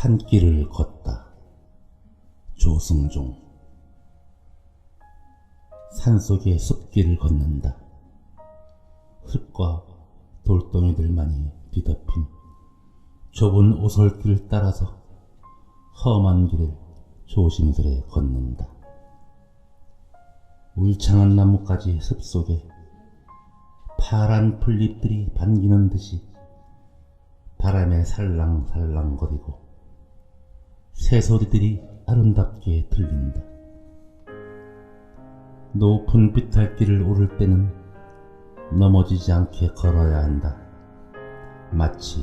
산길을 걷다. 조승종 산속의 숲길을 걷는다. 흙과 돌덩이들만이 뒤덮인 좁은 오솔길을 따라서 험한 길을 조심스레 걷는다. 울창한 나뭇가지 숲속에 파란 풀잎들이 반기는 듯이 바람에 살랑살랑거리고 새 소리들이 아름답게 들린다. 높은 비탈길을 오를 때는 넘어지지 않게 걸어야 한다. 마치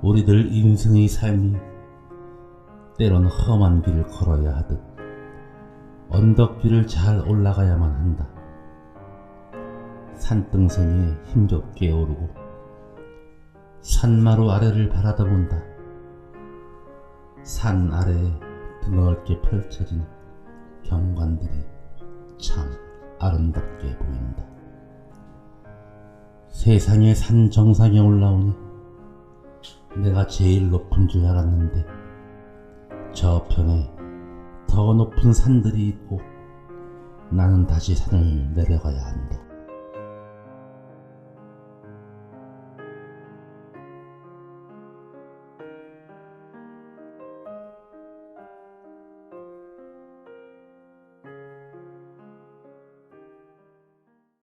우리들 인생의 삶이 때론 험한 길을 걸어야 하듯 언덕길을 잘 올라가야만 한다. 산등성이에 힘겹게 오르고 산마루 아래를 바라다 본다. 산 아래에 드넓게 펼쳐진 경관들이 참 아름답게 보인다. 세상의 산 정상에 올라오니 내가 제일 높은 줄 알았는데 저편에 더 높은 산들이 있고 나는 다시 산을 내려가야 한다.